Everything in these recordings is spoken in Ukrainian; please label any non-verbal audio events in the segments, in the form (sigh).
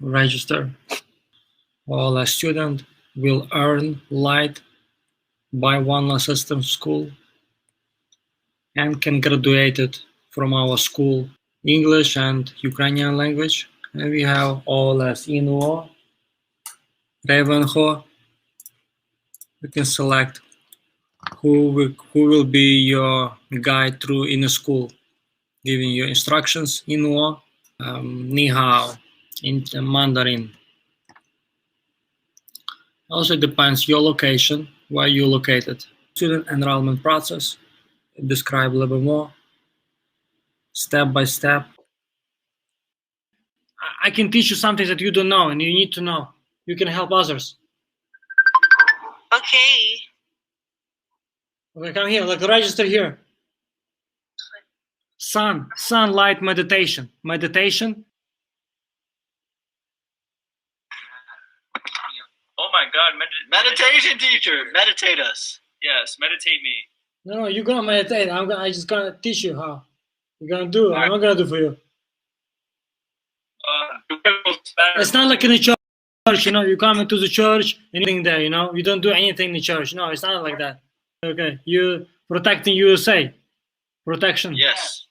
register. All a student will earn light by one system school and can graduate from our school English and Ukrainian language. And we have all as INUO, Ravenho. You can select who will, who will be your guide through in the school, giving you instructions, INUO, um, Ni hao, in Mandarin. Also it depends your location, where you're located. Student enrollment process, describe a little bit more, step by step. I- I can teach you something that you don't know and you need to know. You can help others. Okay. Okay, come here, like register here. Sun, sunlight meditation. Meditation. My God, med- Meditation teacher, meditate us. Yes, meditate me. No, no, you're gonna meditate. I'm gonna I just gonna teach you how. You're gonna do it. I'm not gonna do for you. Uh, It's not like in the church, you know, you come into the church, anything there, you know, you don't do anything in the church. No, it's not like that. Okay, you protecting USA. Protection. Yes.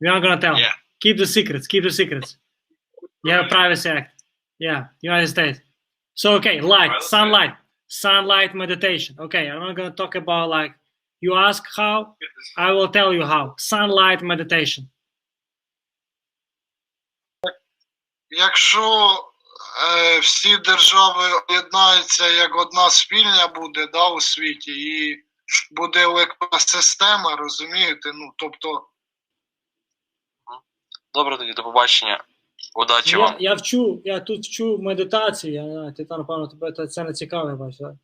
We're not gonna tell. Yeah. Keep the secrets. Keep the secrets. You have a privacy act. Yeah, United States. So okay, light, sunlight, sunlight meditation. Okay, I'm not gonna talk about like you ask how, I will tell you how. Sunlight meditation. Якщо е, всі держави об'єднаються як одна спільня буде да, у світі, і буде електронна система, розумієте? Ну, тобто, Добре тоді, до побачення. Удачі Я, вам. я вчу, я тут вчу медитацію. Я, не знаю, ти там, напевно, тебе це- це не цікаве, бачиш. так?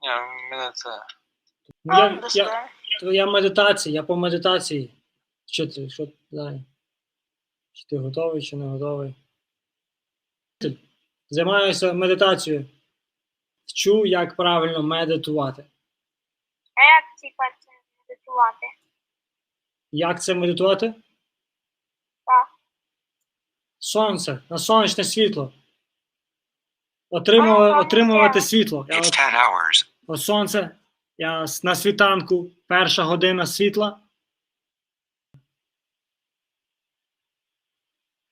Ні, мене це. Ну, я, я, то я медитація, я по медитації. Що ти, що ти далі? Чи ти готовий, чи не готовий? Займаюся медитацією. Вчу, як правильно медитувати. А як типа це медитувати? Як це медитувати? Сонце, на сонячне світло. Отримувати, отримувати світло. Я It's от, 10 hours. от сонце, я на світанку, перша година світла.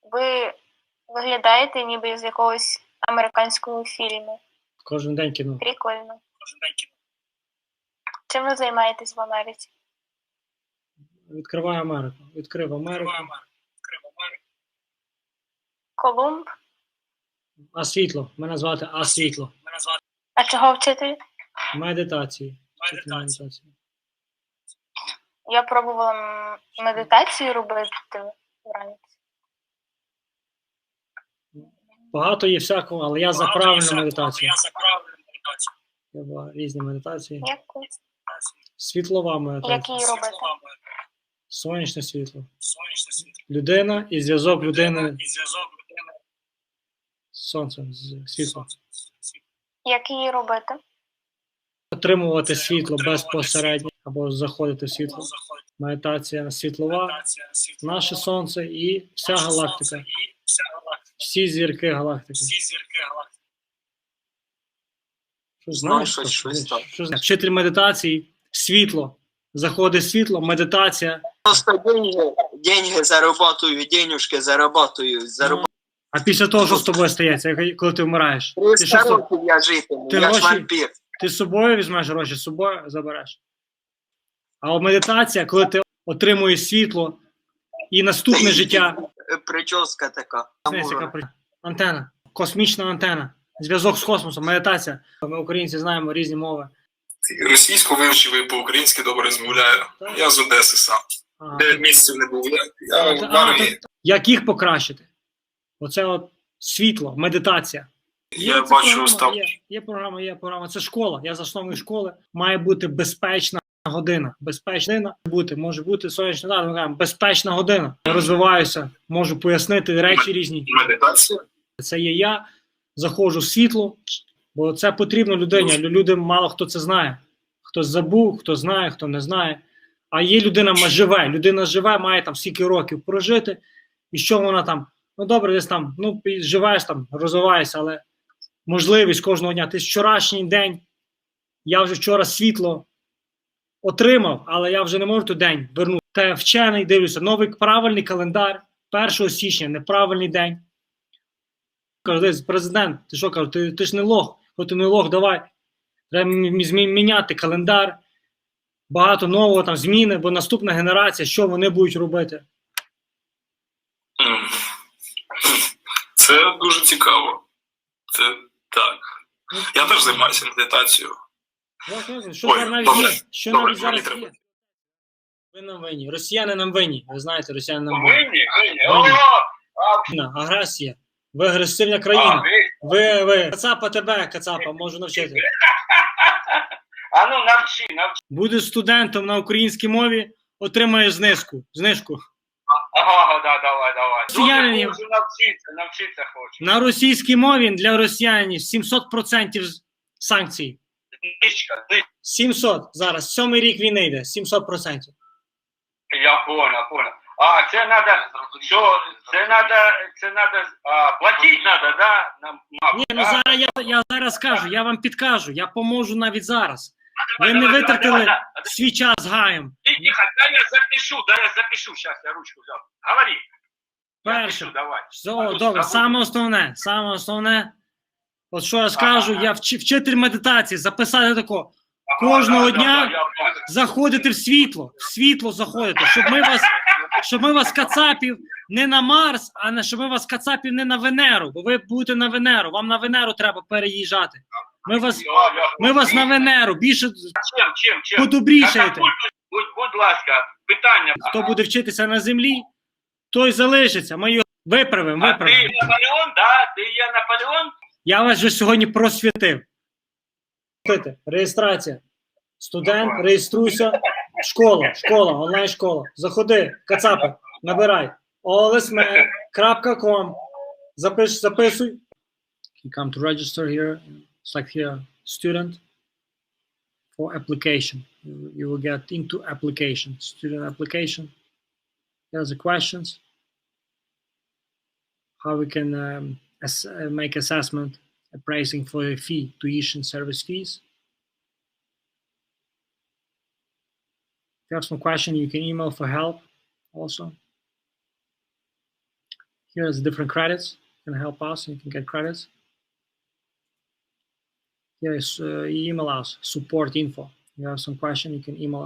Ви виглядаєте ніби з якогось американського фільму. Кожен день кіно. Прикольно. Чим ви займаєтесь в Америці? Відкриваю Америку. Відкрив Америку. Колумб? А світло. Мене звати А світло. А чого вчити? Медитації. Вчити медитацію. Я пробувала медитацію робити вранці. Багато є всякого, але я за правильну медитацію. Я за правильну медитацію. Я була різні медитації. Яку? Світлова медитація. Які робите? Сонячне світло. Сонячне світло. Людина і зв'язок людини І зв'язок сонцем, з з світлом. сонцем. Які робити? Отримувати світло безпосередньо або заходити в світло. Заходить Медитація світлова, медитація, світло. наше сонце і вся Наше галактика. Сонце І вся галактика. Всі зірки галактики. Всі зірки галактики. Що Знаю, знаєш? щось- що- щось так. що знаєш? Вчитель медитації, світло. Заходить світло, медитація. Просто деньги, деньги зарабатываю, денежки зарабатываю, зарабатываю. А після того, що з тобою стається, коли ти вмираєш? Ти, 300 що, з- років я житиму, Ти я ж гроші- вампір. ти з собою візьмеш гроші, з собою забереш. А от медитація, коли ти отримуєш світло і наступне життя. Прическа така. Яка при- Антена, космічна антена, зв'язок з космосом, медитація. Ми, українці, знаємо різні мови. Російську вивчив і по-українськи добре розмовляю. Я з Одеси сам. Дев'ять місяців не був. Я, я в а, армії. то- як їх покращити? Оце от світло, медитація. Я це бачу програма, став. Є, є програма, є програма. Це школа. Я засновник школи. Має бути безпечна година. Безпечна година бути, може бути сонячна дата. Ми кажемо, безпечна година. Я розвиваюся, можу пояснити речі різні. Медитація. Це є я, заходжу в світло, бо це потрібно людині. Лю- Люди мало хто це знає. Хтось забув, хто знає, хто не знає. А є людина живе. Людина живе, має там стільки років прожити, і що вона там Ну добре, десь там, ну, живеш там, розвиваєшся, але можливість кожного дня. Ти вчорашній день, я вже вчора світло отримав, але я вже не можу той день вернути. Та вчений дивлюся, новий правильний календар 1 січня, неправильний день. Кажу, президент, ти що кажу, ти, ти ж не лох, хоч ти не лох, давай. Треба міняти календар, багато нового там зміни, бо наступна генерація, що вони будуть робити? Це дуже цікаво. Це так. Я теж займаюся медитацією. Що Ой, навіть добре, є? Що добре, навіть зараз треба. є? Ви нам винні. Росіяни нам винні. Ви знаєте, росіяни нам винні. Винні, винні. Винні. Війна, Агресія. Ви агресивна а, країна. ви- Ви, ви. Кацапа тебе, кацапа, можу навчити. (laughs) А ну навчи, навчи. Будеш студентом на українській мові, отримаєш знижку. Знижку. Ага, да, давай, давай. Росіяни- Дуже хочу навчитися, навчитися хочу. На російській мові для росіянів 700% санкцій. Знижка, знижка. 700 зараз. Сьомий рік війни йде. 700%. Я понял, понял. А, це надо, що, це надо, це надо, а, платить надо, да? Нам, мабуть, Ні, ну да? зараз я, я зараз скажу, я вам підкажу, я поможу навіть зараз. Ви не витратили свій час гаєм. Дай я запишу, дай я запишу, сейчас я ручку взял. Говори. Я Перше. пишу, давай. Все, ну, добре, саме основне, саме основне. От що я скажу, Ага. я вчи- вчитель медитації, записати тако. Кожного да, дня да, я заходити в світло, в світло заходити, щоб ми вас, щоб ми вас кацапів не на Марс, а не щоб ми вас кацапів не на Венеру, бо ви будете на Венеру, вам на Венеру треба переїжджати. Ми вас, Я- я- ми вас на Венеру більше подобрішаєте. Катапульту, Будь, будь ласка, питання. Хто буде вчитися на землі, той залишиться. Ми його виправимо, А виправимо. ти Наполеон, да? Ти є Наполеон? Я вас вже сьогодні просвітив. Реєстрація. Студент, реєструйся. Школа, школа, онлайн-школа. Заходи, кацапи, набирай. olesme.com. Запиш, записуй. You come to register here. Select here student for application. You, will get into application, student application. There's the questions. How we can um, uh, make assessment pricing for a fee, tuition service fees. If you have some question, you can email for help also. Here's different credits. Can help us, you can get credits. Here is uh, email us support info. You have some question, you can email